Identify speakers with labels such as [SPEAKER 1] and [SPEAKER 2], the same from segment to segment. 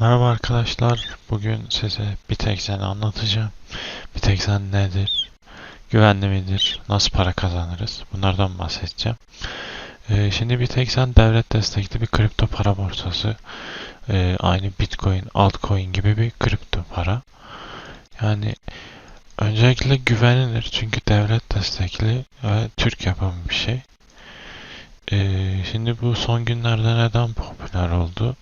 [SPEAKER 1] Merhaba arkadaşlar. Bugün size Bitexen'i anlatacağım. Bitexen nedir? Güvenli midir? Nasıl para kazanırız? Bunlardan bahsedeceğim. Ee, şimdi Bitexen devlet destekli bir kripto para borsası. Ee, aynı Bitcoin, altcoin gibi bir kripto para. Yani öncelikle güvenilir çünkü devlet destekli ve Türk yapımı bir şey. Ee, şimdi bu son günlerde neden popüler oldu?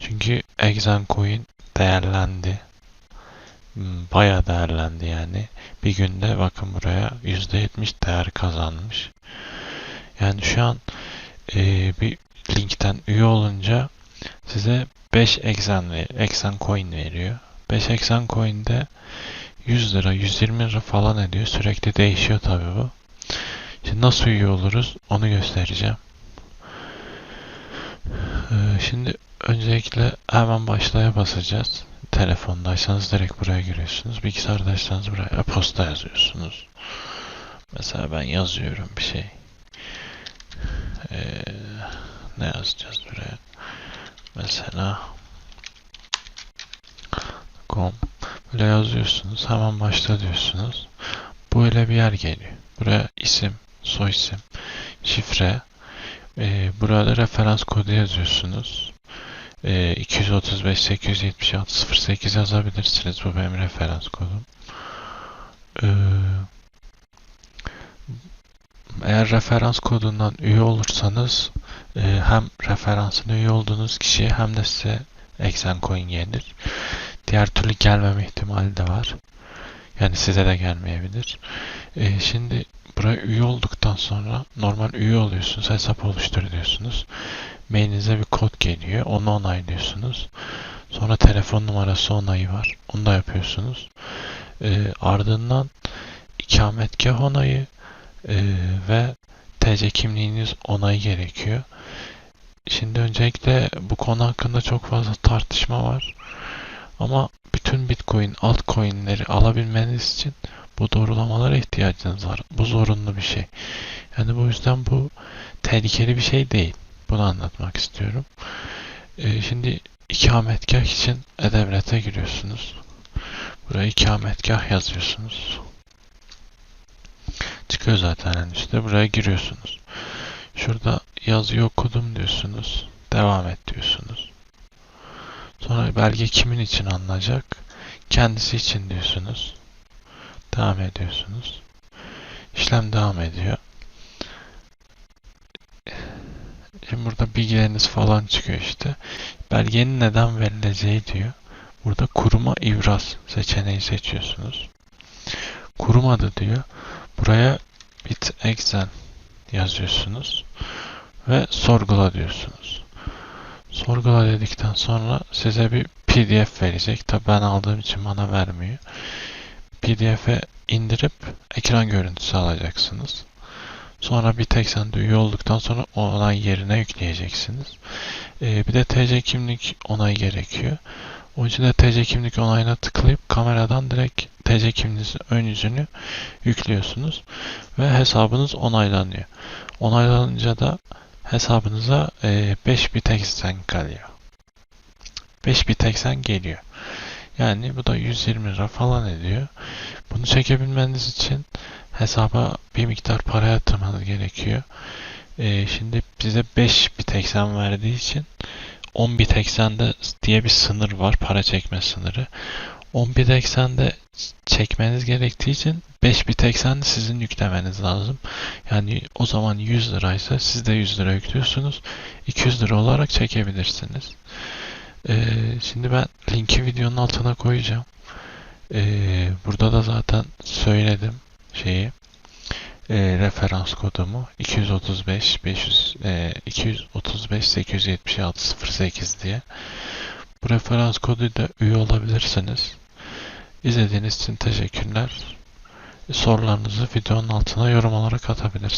[SPEAKER 1] Çünkü Exxon Coin değerlendi. Hmm, Bayağı değerlendi yani. Bir günde bakın buraya %70 değer kazanmış. Yani şu an e, bir linkten üye olunca size 5 Exxon, Exxon Coin veriyor. 5 Exxon Coin'de 100 lira, 120 lira falan ediyor. Sürekli değişiyor tabii bu. Şimdi nasıl üye oluruz onu göstereceğim. Ee, Şimdi öncelikle hemen başlaya basacağız. Telefondaysanız direkt buraya giriyorsunuz. Bilgisayardaysanız buraya e-posta yazıyorsunuz. Mesela ben yazıyorum bir şey. Ee, ne yazacağız buraya? Mesela com böyle yazıyorsunuz. Hemen başla diyorsunuz. Böyle bir yer geliyor. Buraya isim, soy isim, şifre, ee, burada referans kodu yazıyorsunuz. Ee, 235 876 08 yazabilirsiniz. Bu benim referans kodum. Ee, eğer referans kodundan üye olursanız e, hem referansın üye olduğunuz kişiye hem de size Exen Coin gelir. Diğer türlü gelmeme ihtimali de var. Yani size de gelmeyebilir. Ee, şimdi buraya üye olduktan sonra normal üye oluyorsunuz. Hesap oluştur diyorsunuz. Mailinize bir kod geliyor. Onu onaylıyorsunuz. Sonra telefon numarası onayı var. Onu da yapıyorsunuz. Ee, ardından ikametgah onayı e, ve TC kimliğiniz onayı gerekiyor. Şimdi öncelikle bu konu hakkında çok fazla tartışma var. Ama bütün Bitcoin, altcoin'leri alabilmeniz için bu doğrulamalara ihtiyacınız var. Bu zorunlu bir şey. Yani bu yüzden bu tehlikeli bir şey değil. Bunu anlatmak istiyorum. Ee, şimdi ikametgah için E-Devlet'e giriyorsunuz. Buraya ikametgah yazıyorsunuz. Çıkıyor zaten en üstte. Buraya giriyorsunuz. Şurada yazıyı okudum diyorsunuz. Devam et diyorsunuz. Sonra belge kimin için alınacak? Kendisi için diyorsunuz. Devam ediyorsunuz. İşlem devam ediyor. Şimdi burada bilgileriniz falan çıkıyor işte. Belgenin neden verileceği diyor. Burada kuruma ibraz seçeneği seçiyorsunuz. Kurum adı diyor. Buraya bitexen yazıyorsunuz ve sorgula diyorsunuz. Sorgula dedikten sonra size bir PDF verecek. Tabi ben aldığım için bana vermiyor. PDF'e indirip ekran görüntüsü alacaksınız. Sonra bir tek sende üye olduktan sonra onay yerine yükleyeceksiniz. Ee, bir de TC kimlik onayı gerekiyor. Onun için de TC kimlik onayına tıklayıp kameradan direkt TC kimliğinizin ön yüzünü yüklüyorsunuz ve hesabınız onaylanıyor. Onaylanınca da hesabınıza e, 5 bitexen kalıyor. 5 bitexen geliyor. Yani bu da 120 lira falan ediyor. Bunu çekebilmeniz için hesaba bir miktar para yatırmanız gerekiyor. Ee, şimdi bize 5 bit eksen verdiği için 10 bit eksende diye bir sınır var. Para çekme sınırı. 10 bit eksende çekmeniz gerektiği için 5 bit eksende sizin yüklemeniz lazım. Yani o zaman 100 liraysa siz de 100 lira yüklüyorsunuz. 200 lira olarak çekebilirsiniz. Ee, şimdi ben linki videonun altına koyacağım. Ee, burada da zaten söyledim şeyi e, referans kodumu 235 500 e, 235 876 08 diye. Bu referans koduyla üye olabilirsiniz. İzlediğiniz için teşekkürler. Sorularınızı videonun altına yorum olarak atabilirsiniz.